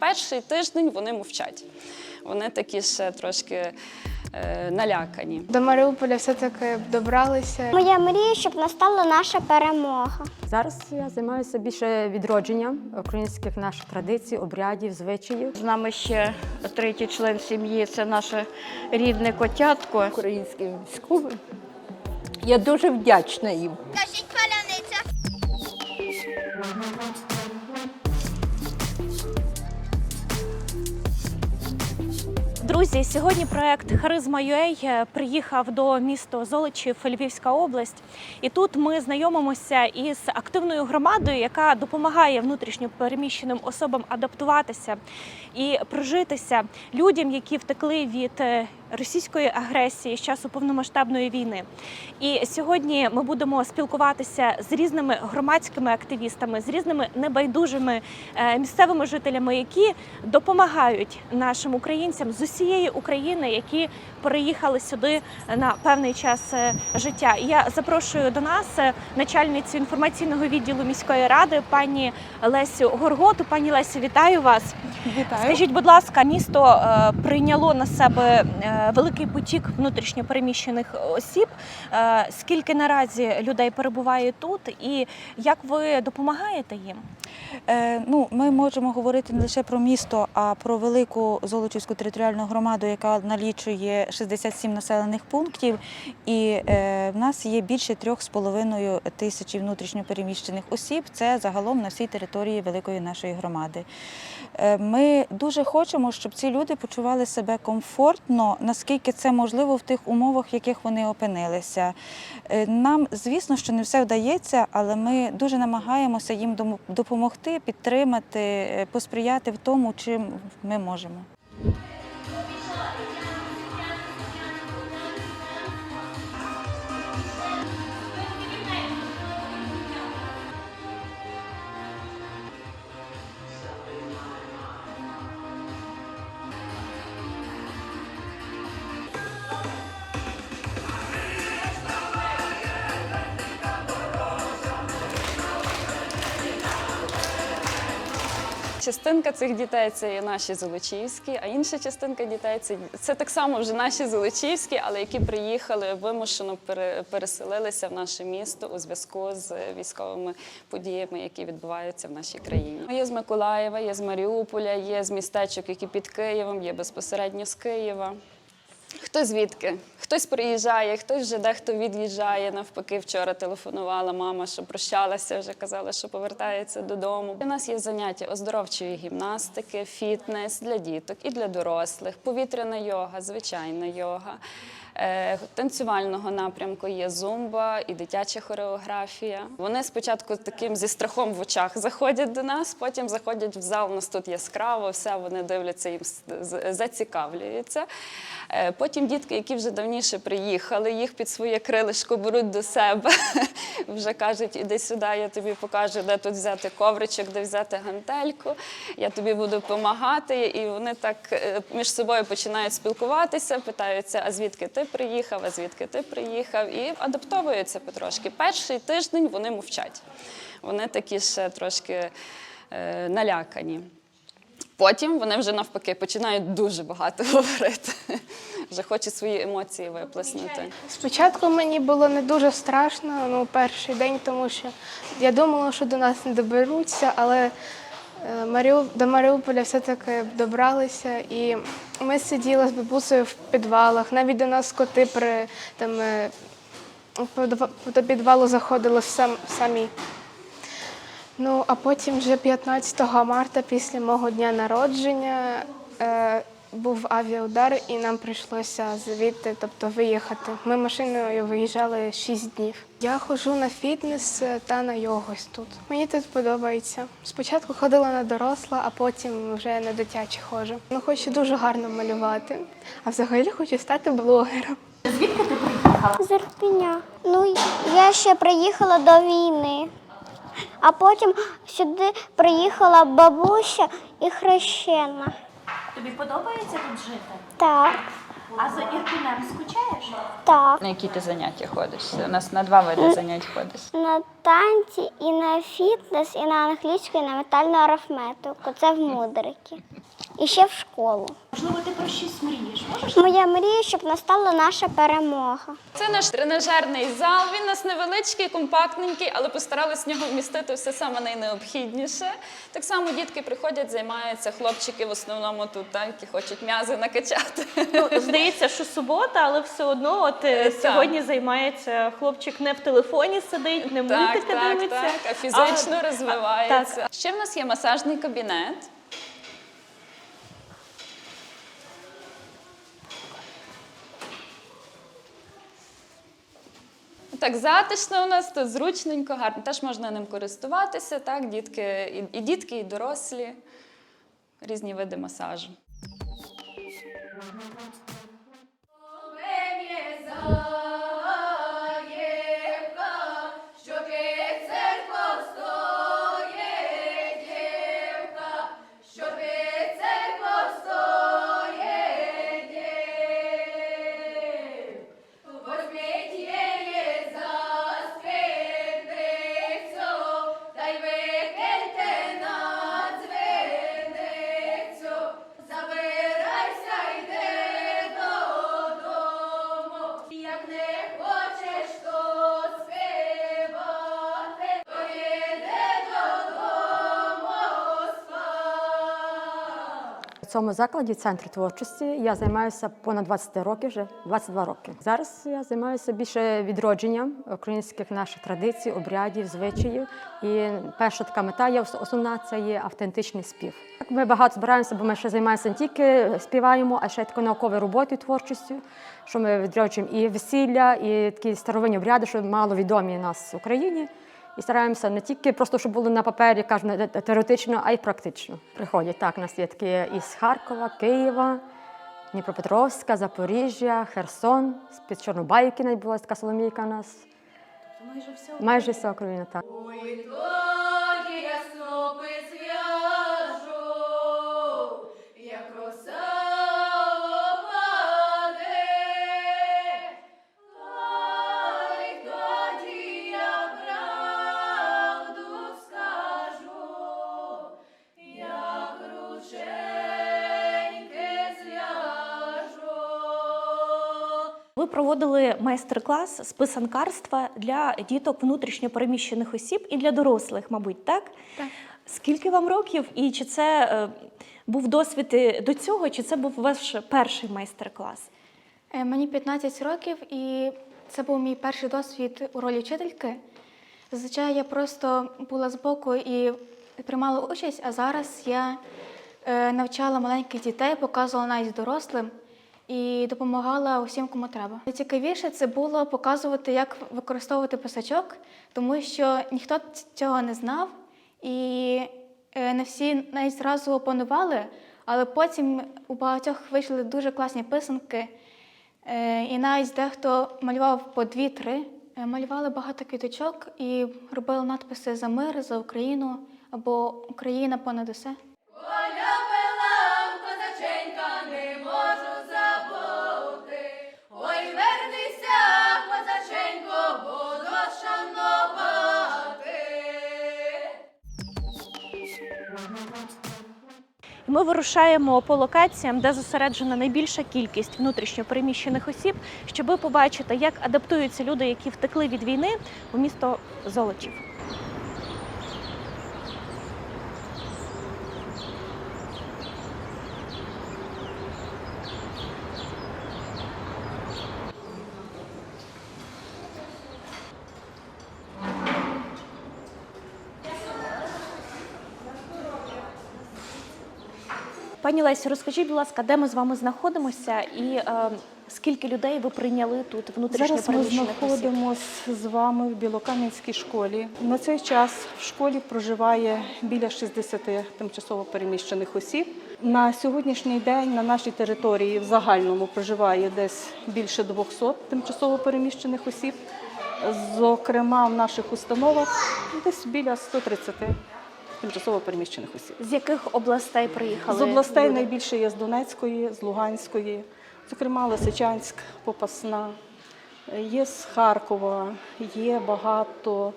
Перший тиждень вони мовчать. Вони такі ще трошки е, налякані. До Маріуполя все-таки добралися. Моя мрія, щоб настала наша перемога. Зараз я займаюся більше відродженням українських наших традицій, обрядів, звичаїв. З нами ще третій член сім'ї це наше рідне котятко. українським військовим. Я дуже вдячна їм. Кажіть паляниця. Друзі, сьогодні проект Харизма UA приїхав до міста Золочів, Львівська область. І тут ми знайомимося із активною громадою, яка допомагає внутрішньо переміщеним особам адаптуватися і прожитися людям, які втекли від е, російської агресії з часу повномасштабної війни. І сьогодні ми будемо спілкуватися з різними громадськими активістами, з різними небайдужими е, місцевими жителями, які допомагають нашим українцям з усієї України, які переїхали сюди на певний час е, життя. І я запрошую до нас е, начальницю інформаційного відділу міської ради, пані Лесю Горготу. Пані Лесю, вітаю вас. Вітаю. Скажіть, будь ласка, місто е, прийняло на себе великий потік внутрішньопереміщених осіб. Е, скільки наразі людей перебуває тут, і як ви допомагаєте їм? Е, ну, ми можемо говорити не лише про місто, а про велику Золочівську територіальну громаду, яка налічує 67 населених пунктів. І е, в нас є більше 3,5 тисячі внутрішньопереміщених осіб. Це загалом на всій території великої нашої громади. Е, Ми дуже хочемо, щоб ці люди почували себе комфортно, наскільки це можливо в тих умовах, в яких вони опинилися. Е, Нам, звісно, що не все вдається, але ми дуже намагаємося їм допомогти, підтримати, посприяти в тому, чим ми можемо. Частинка цих дітей це є наші золочівські, а інша частинка дітей це, це так само вже наші золочівські, але які приїхали вимушено пере- переселилися в наше місто у зв'язку з військовими подіями, які відбуваються в нашій країні. Є з Миколаєва, є з Маріуполя, є з містечок, які під Києвом, є безпосередньо з Києва. Хто звідки? Хтось приїжджає, хтось вже дехто від'їжджає. Навпаки, вчора телефонувала мама, що прощалася, вже казала, що повертається додому. У нас є заняття оздоровчої гімнастики, фітнес для діток і для дорослих, повітряна йога, звичайна йога. Е, Танцювального напрямку є зумба і дитяча хореографія. Вони спочатку таким зі страхом в очах заходять до нас, потім заходять в зал. У нас тут яскраво, все вони дивляться, їм зацікавлюються. Е, Потім дітки, які вже давніше приїхали, їх під своє крилишко беруть до себе. Вже кажуть, іди сюди, я тобі покажу, де тут взяти ковричок, де взяти гантельку. Я тобі буду допомагати. І вони так е, між собою починають спілкуватися, питаються, а звідки ти приїхав, а звідки ти приїхав, і адаптовуються потрошки. Перший тиждень вони мовчать. Вони такі ще трошки е, налякані. Потім вони вже навпаки починають дуже багато говорити, вже хочуть свої емоції виплеснути. Спочатку мені було не дуже страшно, ну, перший день, тому що я думала, що до нас не доберуться, але е, до Маріуполя все-таки добралися. І ми сиділи з бабусею в підвалах. Навіть до нас коти при там, е, до підвалу заходили сам, самі. Ну, а потім вже 15 марта, після мого дня народження, е, був авіаудар, і нам прийшлося звідти, тобто виїхати. Ми машиною виїжджали 6 днів. Я ходжу на фітнес е, та на йогу ось тут. Мені тут подобається. Спочатку ходила на доросла, а потім вже на дитячі ходжу. Ну, хочу дуже гарно малювати, а взагалі хочу стати блогером. З Ірпеня. Ну, я ще приїхала до війни. А потім сюди приїхала бабуся і хрещена. Тобі подобається тут жити? Так. А за Ірпінем скучаєш? Так. На які ти заняття ходиш? У нас на два види занять ходиш. На танці і на фітнес, і на англійську, і на метальну арифметику. Це в мудрики. І ще в школу. Можливо, ти про щось мрієш? Можеш? Моя мрія, щоб настала наша перемога. Це наш тренажерний зал. Він у нас невеличкий, компактненький, але постарались в нього вмістити все саме найнеобхідніше. Так само дітки приходять, займаються хлопчики в основному тут, так, які хочуть м'язи накачати. Ну, здається, що субота, але все одно, от е, Так. сьогодні займається хлопчик не в телефоні сидить, не Так, мультики так, дивиться. так, а фізично а- розвивається. так. Ще в нас є масажний кабінет. Так, затишно у нас то зручненько, гарно. Теж можна ним користуватися. Так, дітки, і, і дітки, і дорослі, різні види масажу. В цьому закладі, центрі творчості, я займаюся понад 20 років, вже 22 роки. Зараз я займаюся більше відродженням українських наших традицій, обрядів, звичаїв. І перша така мета є основна це є автентичний спів. Ми багато збираємося, бо ми ще займаємося не тільки співаємо, а ще такою науковою роботою, творчістю, що ми відроджуємо і весілля, і такі старовинні обряди, що мало відомі нас в Україні. І стараємося не тільки просто, щоб було на папері, кажемо, те- те- теоретично, а й практично. Приходять так, у нас є такі із Харкова, Києва, Дніпропетровська, Запоріжжя, Херсон, з-під Чорнобайки навіть була така Соломійка у нас. Майже вся Україна, так. Ви проводили майстер-клас з писанкарства для діток внутрішньопереміщених осіб і для дорослих, мабуть, так? Так. Скільки вам років, і чи це е, був досвід до цього, чи це був ваш перший майстер-клас? Е, Мені 15 років, і це був мій перший досвід у ролі вчительки. Зазвичай я просто була збоку і приймала участь, а зараз я е, навчала маленьких дітей, показувала навіть дорослим і допомагала усім, кому треба. Найцікавіше це було показувати, як використовувати писачок, тому що ніхто цього не знав, і е, не всі навіть зразу опанували, але потім у багатьох вийшли дуже класні писанки. Е, І навіть дехто малював по дві-три, Е, малювали багато квіточок і робили надписи за мир, за Україну або Україна понад усе. Ми вирушаємо по локаціям, де зосереджена найбільша кількість внутрішньопереміщених осіб, щоб побачити, як адаптуються люди, які втекли від війни у місто Золочів. Пані Лесі, розкажіть, будь ласка, де ми з вами знаходимося і е, скільки людей ви прийняли тут Зараз ми знаходимося з вами в Білокам'янській школі. На цей час в школі проживає біля 60 тимчасово переміщених осіб. На сьогоднішній день на нашій території в загальному проживає десь більше 200 тимчасово переміщених осіб. Зокрема, в наших установах десь біля 130 тимчасово переміщених осіб. З яких областей приїхали? З областей люди? найбільше є з Донецької, з Луганської, Зокрема, Лисичанськ, Попасна, є з Харкова, є багато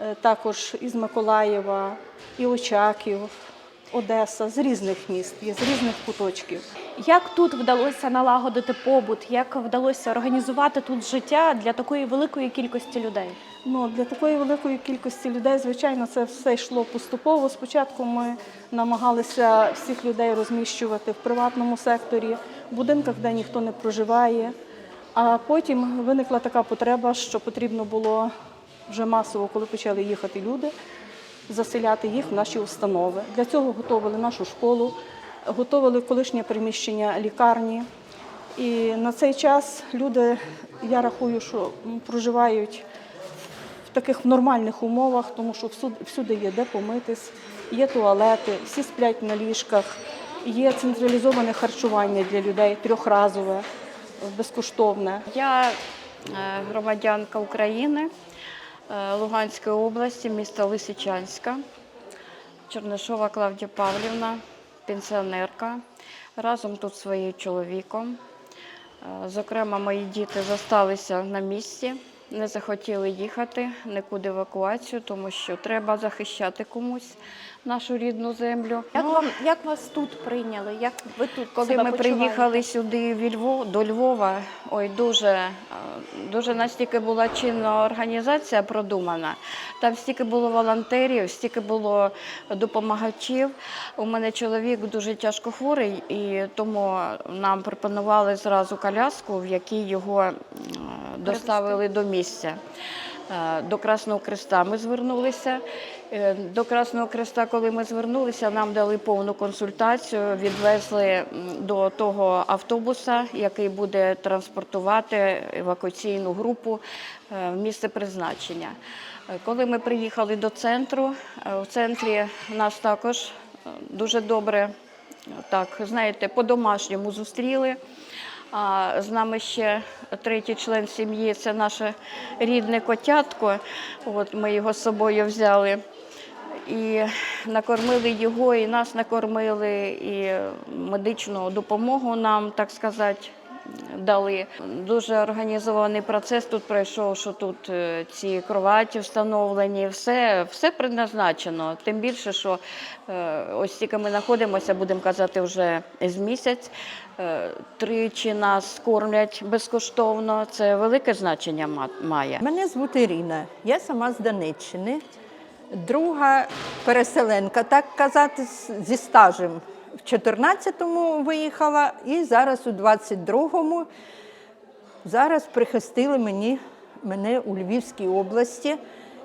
е, також із Миколаєва, і Очаків, Одеса, з різних міст, є з різних куточків. Як тут вдалося налагодити побут? Як вдалося організувати тут життя для такої великої кількості людей? Ну, для такої великої кількості людей, звичайно, це все йшло поступово. Спочатку ми намагалися всіх людей розміщувати в приватному секторі, в будинках, де ніхто не проживає. А потім виникла така потреба, що потрібно було вже масово, коли почали їхати люди, заселяти їх в наші установи. Для цього готували нашу школу, готували колишнє приміщення лікарні. І на цей час люди, я рахую, що проживають таких нормальних умовах, тому що всюди, є де помитись, є туалети, всі сплять на ліжках, є централізоване харчування для людей, трьохразове, безкоштовне. Я е, громадянка України е, Луганської області, міста Лисичанська, Чернишова Клавдія Павлівна, пенсіонерка. Разом тут своїм чоловіком. Е, Зокрема, мої діти зосталися на місці, не захотіли їхати нікуди евакуацію, тому що треба захищати комусь нашу рідну землю. Як Ну, вам як вас тут прийняли? Як ви тут коли себе ми приїхали сюди в Львов, до Львова, ой, дуже, е, дуже настільки була чинна організація продумана. Там стільки було волонтерів, стільки було допомагачів. У мене чоловік дуже тяжко хворий, і тому нам пропонували зразу коляску, в якій його доставили до місця. Е, До Красного Креста ми звернулися. Е, До Красного Креста, коли ми звернулися, нам дали повну консультацію, відвезли до того автобуса, який буде транспортувати евакуаційну групу е, в місце призначення. Коли ми приїхали до центру, в центрі нас також дуже добре, так знаєте, по-домашньому зустріли. А з нами ще третій член сім'ї це наше рідне котятко. От ми його з собою взяли. І накормили його, і нас накормили, і медичну допомогу нам, так сказати, дали. Дуже організований процес тут пройшов, що тут е, ці кроваті встановлені, все, все предназначено. Тим більше, що е, ось тільки ми знаходимося, будемо казати, вже з місяць. Е, Тричі нас кормлять безкоштовно. Це велике значення ма- має. Мене звуть Ірина, я сама з Донеччини. Друга переселенка, так казати, зі стажем. В 14-му виїхала і зараз у 22-му. Зараз прихистили мені, мене у Львівській області.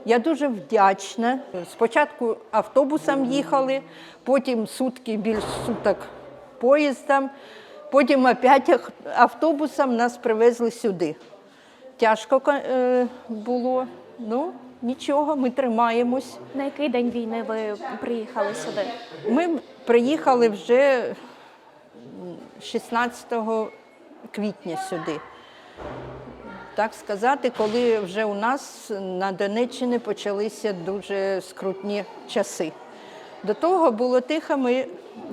Я дуже вдячна. Спочатку автобусом їхали, потім сутки, більш суток поїздом, потім опять автобусом нас привезли сюди. Тяжко е, було, ну нічого, ми тримаємось. На який день війни ви приїхали сюди? Ми приїхали вже 16 квітня сюди. Так сказати, коли вже у нас на Донеччині почалися дуже скрутні часи. До того було тихо, ми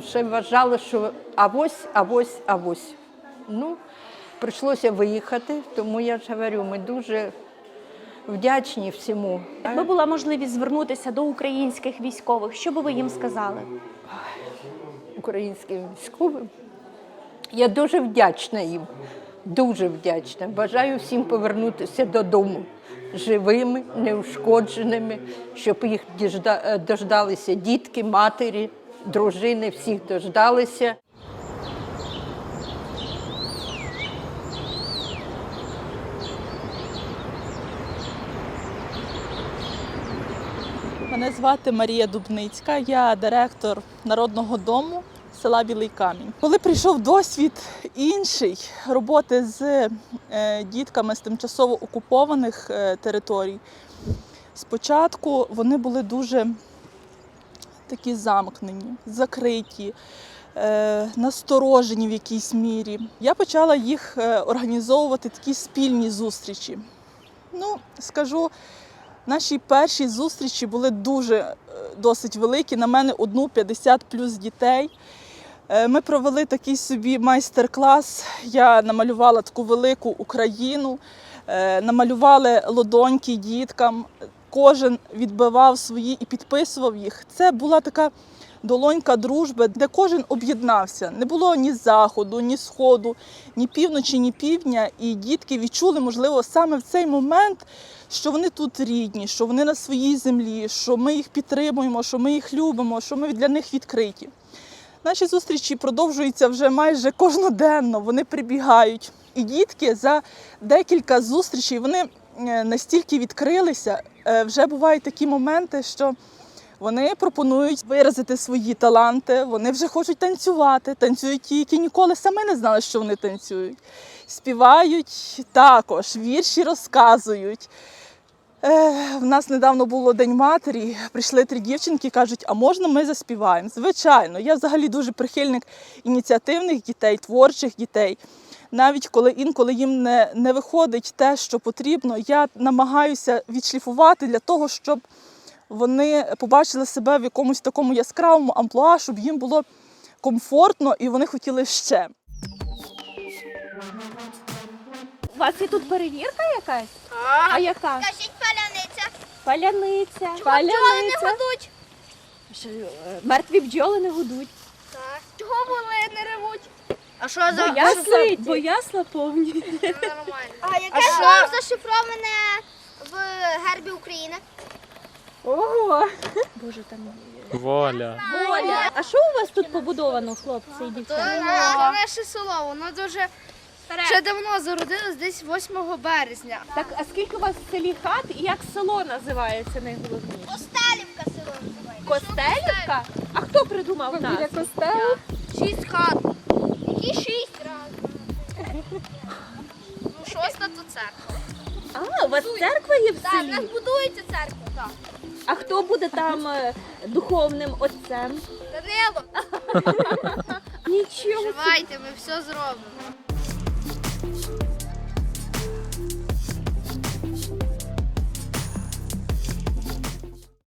ще вважали, що авось, авось, авось. Ну, прийшлося виїхати, тому я ж говорю, ми дуже вдячні всьому. Якби була можливість звернутися до українських військових, що би ви їм сказали? Українським військовим. Я дуже вдячна їм, дуже вдячна. Бажаю всім повернутися додому живими, неушкодженими, щоб їх е, дождалися дітки, матері, дружини, всіх дождалися. Мене звати Марія Дубницька, я директор народного дому села Білий Камінь. Коли прийшов досвід інший роботи з е, дітками з тимчасово окупованих е, територій, спочатку вони були дуже такі замкнені, закриті, е, насторожені в якійсь мірі. Я почала їх організовувати такі спільні зустрічі. Ну, скажу, Наші перші зустрічі були дуже досить великі. На мене одну 50 плюс дітей. Е, Ми провели такий собі майстер-клас. Я намалювала таку велику Україну, е, намалювали лодоньки діткам. Кожен відбивав свої і підписував їх. Це була така долонька дружби, де кожен об'єднався. Не було ні заходу, ні сходу, ні півночі, ні півдня. І дітки відчули, можливо, саме в цей момент, що вони тут рідні, що вони на своїй землі, що ми їх підтримуємо, що ми їх любимо, що ми для них відкриті. Наші зустрічі продовжуються вже майже кожноденно. Вони прибігають. І дітки за декілька зустрічей вони е, настільки відкрилися. Е, Вже бувають такі моменти, що вони пропонують виразити свої таланти, вони вже хочуть танцювати, танцюють ті, які ніколи самі не знали, що вони танцюють. Співають також, вірші розказують. Е, в нас недавно було День матері. Прийшли три дівчинки, кажуть, а можна ми заспіваємо? Звичайно, я взагалі дуже прихильник ініціативних дітей, творчих дітей. Навіть коли інколи їм не, не виходить те, що потрібно, я намагаюся відшліфувати для того, щоб вони побачили себе в якомусь такому яскравому амплуа, щоб їм було комфортно і вони хотіли ще. У вас є тут перевірка якась? А яка? Кажіть паляниця. Паляниця. Не годуть. Що, е, Мертві бджоли не гудуть. Так. Чого вони не ревуть? А що Бо ясла, бо ясла повні. Нормально. А яке слово зашифроване в гербі України? Ого! Боже, там Воля. Оля. А що у вас тут побудовано, хлопці і дівчата? Це наше село, воно дуже ще давно зародилось, десь 8 березня. Так, а скільки у вас в селі хат і як село називається найголовніше? Костелівка село називається. Костелівка? А хто придумав нас? костелу? Шість хат. Які шість разів. Ну, шоста то церква. А, у вас церква є в Так, в нас селі? будується церква. Так. А хто буде там е, духовним отцем? Данило, Нічого. Давайте, ми все зробимо.